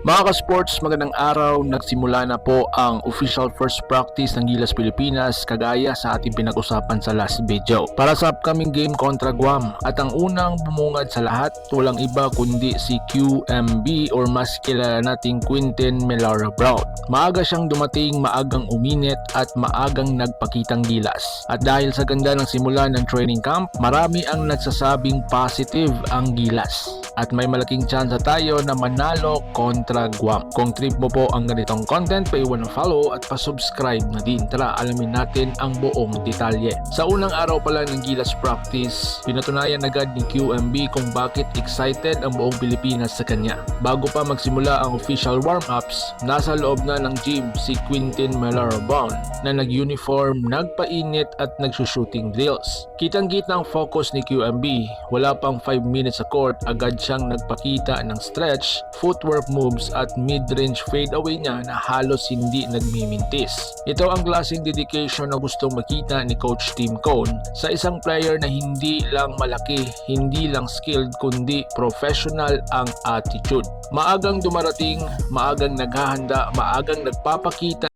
Mga ka-sports, magandang araw. Nagsimula na po ang official first practice ng Gilas Pilipinas kagaya sa ating pinag-usapan sa last video. Para sa upcoming game kontra Guam at ang unang bumungad sa lahat, walang iba kundi si QMB or mas kilala nating Quintin Melara Brown. Maaga siyang dumating, maagang uminit at maagang nagpakitang gilas. At dahil sa ganda ng simula ng training camp, marami ang nagsasabing positive ang gilas at may malaking chance tayo na manalo kontra Guam. Kung trip mo po ang ganitong content, paiwan ng follow at pa-subscribe na din. Tara, alamin natin ang buong detalye. Sa unang araw pala ng Gilas practice, pinatunayan agad ni QMB kung bakit excited ang buong Pilipinas sa kanya. Bago pa magsimula ang official warm-ups, nasa loob na ng gym si Quintin Melarabon na nag-uniform, nagpainit at nagsushooting drills. Kitang-kita ang focus ni QMB. Wala pang 5 minutes sa court, agad siyang nagpakita ng stretch, footwork moves at mid-range fadeaway niya na halos hindi nagmimintis. Ito ang klaseng dedication na gustong makita ni Coach Tim Cone sa isang player na hindi lang malaki, hindi lang skilled kundi professional ang attitude. Maagang dumarating, maagang naghahanda, maagang nagpapakita